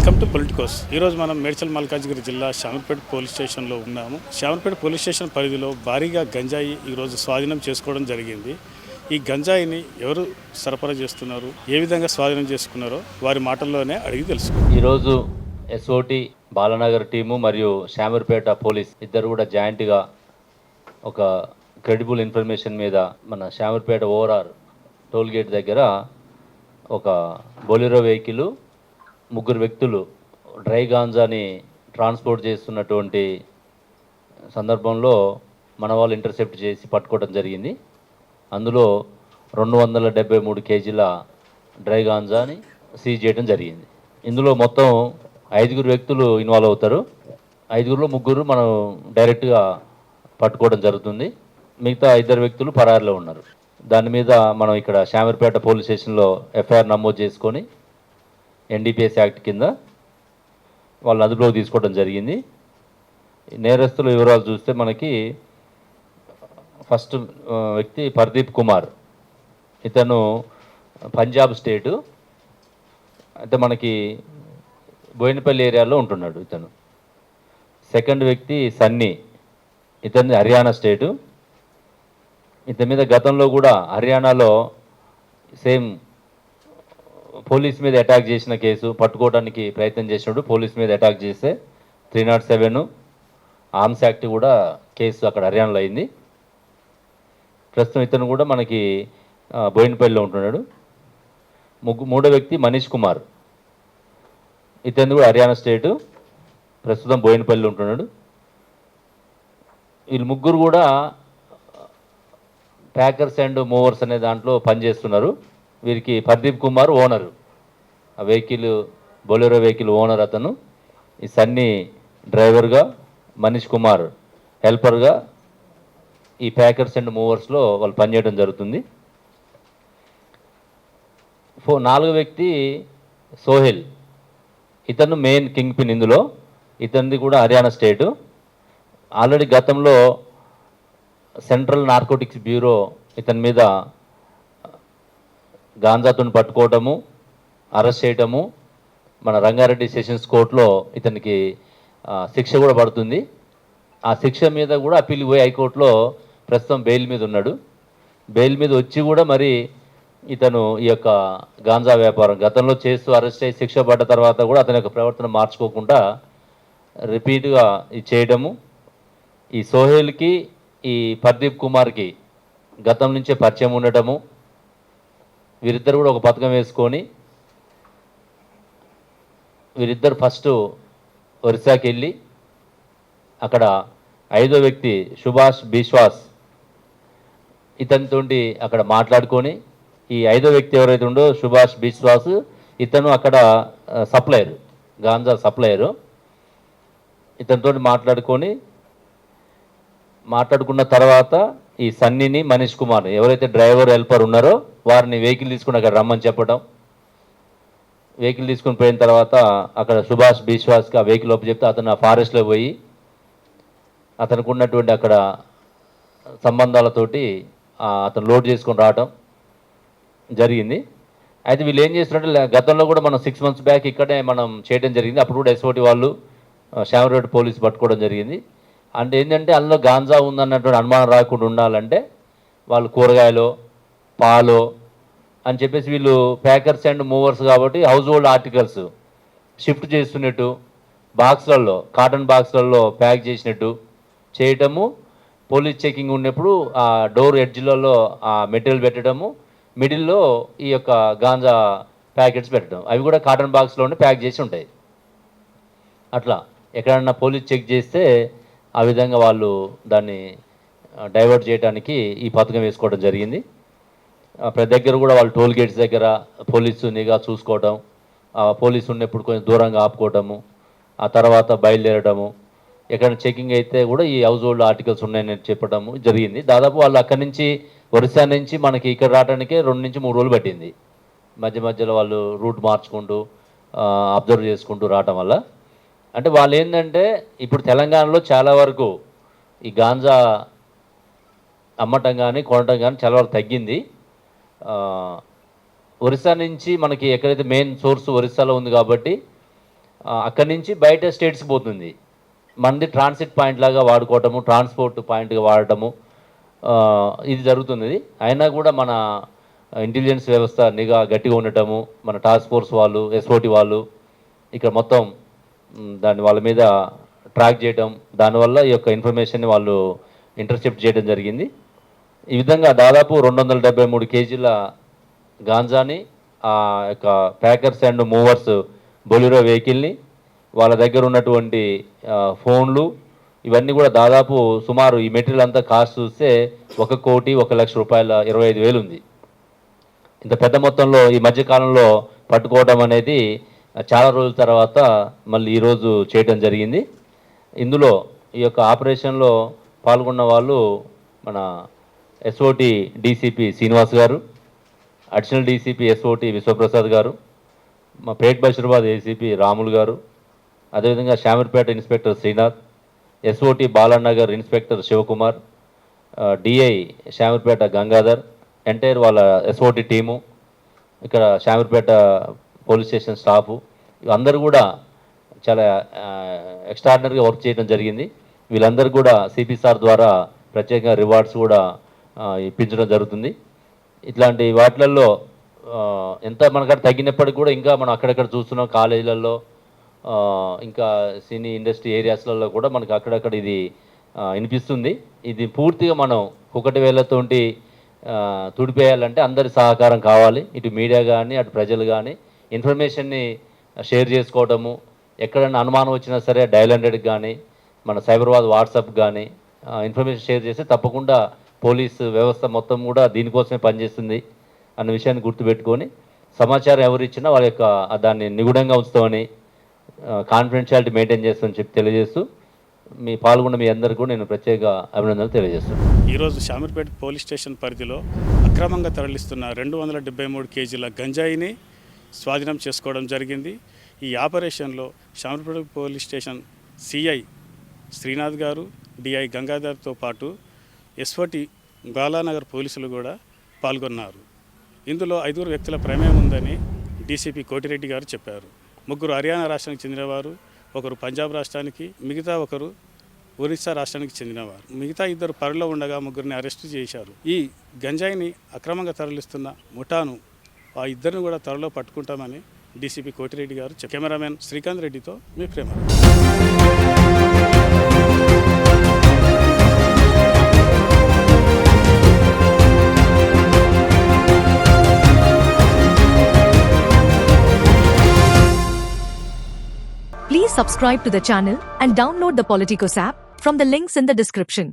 Welcome to Politicos ఈరోజు మనం మేడ్చల్ మల్కాజ్గిరి జిల్లా శామర్పేట పోలీస్ స్టేషన్లో ఉన్నాము. శామర్పేట పోలీస్ స్టేషన్ పరిధిలో భారీగా గంజాయి ఈరోజు స్వాధీనం చేసుకోవడం జరిగింది. ఈ గంజాయిని ఎవరు సరఫరా చేస్తున్నారు? ఏ విధంగా స్వాధీనం చేసుకున్నారో వారి మాటల్లోనే అడిగి తెలుసు ఈరోజు ఎస్ఓటి బాలనగర్ టీము మరియు శామర్పేట పోలీస్ ఇద్దరు కూడా జాయింట్గా ఒక క్రెడిబుల్ ఇన్ఫర్మేషన్ మీద మన శామర్పేట ఓవరార్ టోల్ గేట్ దగ్గర ఒక బొలిరో వెహికల్ ముగ్గురు వ్యక్తులు డ్రై గాంజాని ట్రాన్స్పోర్ట్ చేస్తున్నటువంటి సందర్భంలో మన వాళ్ళు ఇంటర్సెప్ట్ చేసి పట్టుకోవడం జరిగింది. అందులో రెండు వందల డెబ్బై మూడు కేజీల డ్రై గాంజాని సీజ్ చేయడం జరిగింది. ఇందులో మొత్తం ఐదుగురు వ్యక్తులు ఇన్వాల్వ్ అవుతారు. ఐదుగురులో ముగ్గురు మనం డైరెక్ట్గా పట్టుకోవడం జరుగుతుంది. మిగతా ఇద్దరు వ్యక్తులు పరారిలో ఉన్నారు. దాని మీద మనం ఇక్కడ శామర్పేట పోలీస్ స్టేషన్లో ఎఫ్ఐఆర్ నమోదు చేసుకొని ఎన్డీపీఎస్ యాక్ట్ కింద వాళ్ళని అదుపులోకి తీసుకోవడం జరిగింది. ఈ నేరస్తుల వివరాలు చూస్తే మనకి ఫస్ట్ వ్యక్తి పర్దీప్ కుమార్. ఇతను పంజాబ్ స్టేటు. అయితే మనకి బోయినపల్లి ఏరియాలో ఉంటున్నాడు ఇతను. సెకండ్ వ్యక్తి సన్నీ. ఇతని హర్యానా స్టేటు. ఇతని మీద గతంలో కూడా హర్యానాలో సేమ్ పోలీస్ మీద అటాక్ చేసిన కేసు పట్టుకోవడానికి ప్రయత్నం చేసినప్పుడు పోలీస్ మీద అటాక్ చేస్తే three nought seven arms act కూడా కేసు అక్కడ హర్యానాలో అయింది. ప్రస్తుతం ఇతను కూడా మనకి బోయినపల్లిలో ఉంటున్నాడు. ముగ్గు మూడో వ్యక్తి మనీష్ కుమార్. ఇతను కూడా హర్యానా స్టేటు. ప్రస్తుతం బోయినపల్లిలో ఉంటున్నాడు. వీళ్ళు ముగ్గురు కూడా ప్యాకర్స్ అండ్ మూవర్స్ అనే దాంట్లో పనిచేస్తున్నారు. వీరికి పర్దీప్ కుమార్ ఓనరు. ఆ వెహికల్ బొలెరో వెహికల్ ఓనర్ అతను. ఈ సన్నీ డ్రైవర్గా మనీష్ కుమార్ హెల్పర్గా ఈ ప్యాకర్స్ అండ్ మూవర్స్లో వాళ్ళు పనిచేయడం జరుగుతుంది. ఫో నాలుగో వ్యక్తి సోహెల్. ఇతను మెయిన్ కింగ్ పిన్ ఇందులో. ఇతనిది కూడా హర్యానా స్టేటు. ఆల్రెడీ గతంలో సెంట్రల్ నార్కోటిక్స్ బ్యూరో ఇతని మీద గాంజాతుని పట్టుకోవటము అరెస్ట్ చేయటము మన రంగారెడ్డి సెషన్స్ కోర్టులో ఇతనికి శిక్ష కూడా పడుతుంది. ఆ శిక్ష మీద కూడా అప్పీల్ పోయి హైకోర్టులో ప్రస్తుతం బెయిల్ మీద ఉన్నాడు. బెయిల్ మీద వచ్చి కూడా మరి ఇతను ఈ యొక్క గాంజా వ్యాపారం గతంలో చేస్తూ అరెస్ట్ అయ్యి శిక్ష పడ్డ తర్వాత కూడా అతని యొక్క ప్రవర్తన మార్చుకోకుండా రిపీట్గా ఇది చేయడము. ఈ సోహెల్కి ఈ ప్రదీప్ కుమార్కి గతం నుంచే పరిచయం ఉండటము వీరిద్దరు కూడా ఒక పథకం వేసుకొని వీరిద్దరు ఫస్ట్ ఒరిస్సాకి వెళ్ళి అక్కడ ఐదో వ్యక్తి సుభాష్ బిశ్వాస్ ఇతనితోటి అక్కడ మాట్లాడుకొని ఈ ఐదో వ్యక్తి ఎవరైతే ఉండో సుభాష్ బిశ్వాస్ ఇతను అక్కడ సప్లయరు గాంజా సప్లయరు. ఇతనితో మాట్లాడుకొని మాట్లాడుకున్న తర్వాత ఈ సన్నీని మనీష్ కుమార్ ఎవరైతే డ్రైవర్ హెల్పర్ ఉన్నారో వారిని వెహికల్ తీసుకుని అక్కడ రమ్మని చెప్పడం వెహికల్ తీసుకుని పోయిన తర్వాత అక్కడ సుభాష్ బిశ్వాస్కి ఆ వెహికల్ ఒప్పు చెప్తే అతను ఆ ఫారెస్ట్లో పోయి అతనికి ఉన్నటువంటి అక్కడ సంబంధాలతోటి అతను లోడ్ చేసుకొని రావటం జరిగింది. అయితే వీళ్ళు ఏం చేస్తున్నారంటే గతంలో కూడా మనం సిక్స్ మంత్స్ బ్యాక్ ఇక్కడే మనం చేయడం జరిగింది. అప్పుడు కూడా ఎస్ఓటి వాళ్ళు శామరోడ్ పోలీస్ పట్టుకోవడం జరిగింది. అంటే ఏంటంటే అందులో గాంజా ఉందన్నటువంటి అనుమానం రాకుండా ఉండాలంటే వాళ్ళు కూరగాయలు పాలు అని చెప్పేసి వీళ్ళు ప్యాకర్స్ అండ్ మూవర్స్ కాబట్టి హౌస్ హోల్డ్ ఆర్టికల్స్ షిఫ్ట్ చేస్తున్నట్టు బాక్స్లలో కాటన్ బాక్స్లలో ప్యాక్ చేసినట్టు చేయటము పోలీస్ చెకింగ్ ఉన్నప్పుడు ఆ డోర్ ఎడ్జ్లలో ఆ మెటీరియల్ పెట్టడము మిడిల్లో ఈ యొక్క గాంజా ప్యాకెట్స్ పెట్టడం అవి కూడా కాటన్ బాక్స్లోనే ప్యాక్ చేసి ఉంటాయి. అట్లా ఎక్కడన్నా పోలీస్ చెక్ చేస్తే ఆ విధంగా వాళ్ళు దాన్ని డైవర్ట్ చేయడానికి ఈ పథకం వేసుకోవడం జరిగింది. ప్రతి దగ్గర కూడా వాళ్ళు టోల్ గేట్స్ దగ్గర పోలీసు నిఘా చూసుకోవడం పోలీసు ఉన్నప్పుడు కొంచెం దూరంగా ఆపుకోవటము ఆ తర్వాత బయలుదేరడము ఎక్కడ చెకింగ్ అయితే కూడా ఈ హౌస్ హోల్డ్ ఆర్టికల్స్ ఉన్నాయని చెప్పడము జరిగింది. దాదాపు వాళ్ళు అక్కడి నుంచి ఒరిస్సా నుంచి మనకి ఇక్కడ రావడానికే రెండు నుంచి మూడు రోజులు పట్టింది. మధ్య మధ్యలో వాళ్ళు రూట్ మార్చుకుంటూ అబ్జర్వ్ చేసుకుంటూ రావటం వల్ల. అంటే వాళ్ళు ఏంటంటే ఇప్పుడు తెలంగాణలో చాలా వరకు ఈ గాంజా అమ్మటం కానీ కొనటం కానీ చాలా వరకు తగ్గింది. ఒరిస్సా నుంచి మనకి ఎక్కడైతే మెయిన్ సోర్స్ ఒరిస్సాలో ఉంది కాబట్టి అక్కడి నుంచి బయట స్టేట్స్ పోతుంది. మనది ట్రాన్సిట్ పాయింట్ లాగా వాడుకోవటము ట్రాన్స్పోర్ట్ పాయింట్గా వాడటము ఇది జరుగుతున్నది. అయినా కూడా మన ఇంటెలిజెన్స్ వ్యవస్థ నిఘా గట్టిగా ఉండటము మన టాస్క్ ఫోర్స్ వాళ్ళు ఎస్ఓటి వాళ్ళు ఇక్కడ మొత్తం దాన్ని వాళ్ళ మీద ట్రాక్ చేయడం దానివల్ల ఈ యొక్క ఇన్ఫర్మేషన్ని వాళ్ళు ఇంటర్సెప్ట్ చేయడం జరిగింది. ఈ విధంగా దాదాపు రెండు వందల డెబ్బై మూడు కేజీల గాంజాని ఆ యొక్క ప్యాకర్స్ అండ్ మూవర్స్ బొలిరో వెహికల్ని వాళ్ళ దగ్గర ఉన్నటువంటి ఫోన్లు ఇవన్నీ కూడా దాదాపు సుమారు ఈ మెటీరియల్ అంతా కాస్ట్ చూస్తే ఒక కోటి ఒక లక్ష రూపాయల ఇరవై ఐదు వేలు ఉంది. ఇంత పెద్ద మొత్తంలో ఈ మధ్యకాలంలో పట్టుకోవడం అనేది చాలా రోజుల తర్వాత మళ్ళీ ఈరోజు చేయడం జరిగింది. ఇందులో ఈ యొక్క ఆపరేషన్లో పాల్గొన్న వాళ్ళు మన ఎస్ఓటి డీసీపీ శ్రీనివాస్ గారు అడిషనల్ డీసీపీ ఎస్ఓటి విశ్వప్రసాద్ గారు మా పేట్ బషీర్బాద్ ఏసీపీ రాములు గారు అదేవిధంగా Shamirpet inspector Srinath SOT Balanagar inspector Shivakumar DI Shamirpet Gangadhar entire వాళ్ళ ఎస్ఓటి టీము ఇక్కడ శామర్పేట పోలీస్ స్టేషన్ స్టాఫ్ అందరూ కూడా చాలా ఎక్స్ట్రాడినరీగా వర్క్ చేయడం జరిగింది. వీళ్ళందరూ కూడా సిపి సార్ ద్వారా ప్రత్యేకంగా రివార్డ్స్ కూడా ఇప్పించడం జరుగుతుంది. ఇట్లాంటి వాటిలలో ఎంత మనకంటే తగ్గినప్పటికీ కూడా ఇంకా మనం అక్కడక్కడ చూస్తున్నాం. కాలేజీలలో ఇంకా సినీ ఇండస్ట్రీ ఏరియాస్లలో కూడా మనకు అక్కడక్కడ ఇది వినిపిస్తుంది. ఇది పూర్తిగా మనం ఒకటి వేలతోటి తుడిపేయాలంటే అందరి సహకారం కావాలి. ఇటు మీడియా కానీ అటు ప్రజలు కానీ ఇన్ఫర్మేషన్ని షేర్ చేసుకోవడము ఎక్కడైనా అనుమానం వచ్చినా సరే డైల్ హండ్రెడ్కి కానీ మన సైబరాబాద్ వాట్సాప్ కానీ ఇన్ఫర్మేషన్ షేర్ చేస్తే తప్పకుండా పోలీసు వ్యవస్థ మొత్తం కూడా దీనికోసమే పనిచేస్తుంది అన్న విషయాన్ని గుర్తుపెట్టుకొని సమాచారం ఎవరు ఇచ్చినా వాళ్ళ యొక్క దాన్ని నిగుడంగా ఉంచుతామని కాన్ఫిడెన్షియాలిటీ మెయింటైన్ చేస్తామని చెప్పి తెలియజేస్తూ మీ పాల్గొన్న మీ అందరికీ కూడా నేను ప్రత్యేక అభినందనలు తెలియజేస్తున్నాను. ఈరోజు శామీర్పేట పోలీస్ స్టేషన్ పరిధిలో అక్రమంగా తరలిస్తున్న రెండు వందల డెబ్బై మూడు కేజీల గంజాయిని స్వాధీనం చేసుకోవడం జరిగింది. ఈ ఆపరేషన్లో Shamirpet police station CI Srinath garu DI గంగాధర్తో పాటు ఎస్వటి గాలానగర్ పోలీసులు కూడా పాల్గొన్నారు. ఇందులో ఐదుగురు వ్యక్తుల ప్రమేయం ఉందని డీసీపీ కోటిరెడ్డి గారు చెప్పారు. ముగ్గురు హర్యానా రాష్ట్రానికి చెందినవారు ఒకరు పంజాబ్ రాష్ట్రానికి మిగతా ఒకరు ఒరిస్సా రాష్ట్రానికి చెందినవారు. మిగతా ఇద్దరు పనిలో ఉండగా ముగ్గురిని అరెస్టు చేశారు. ఈ గంజాయిని అక్రమంగా తరలిస్తున్న ముఠాను ఆ ఇద్దరిని కూడా త్వరలో పట్టుకుంటామని డీసీపీ కోటిరెడ్డి గారు కెమెరామెన్ శ్రీకాంత్ రెడ్డితో మీ ప్రేమ Please subscribe to the channel and download the Politicos app from the links in the description.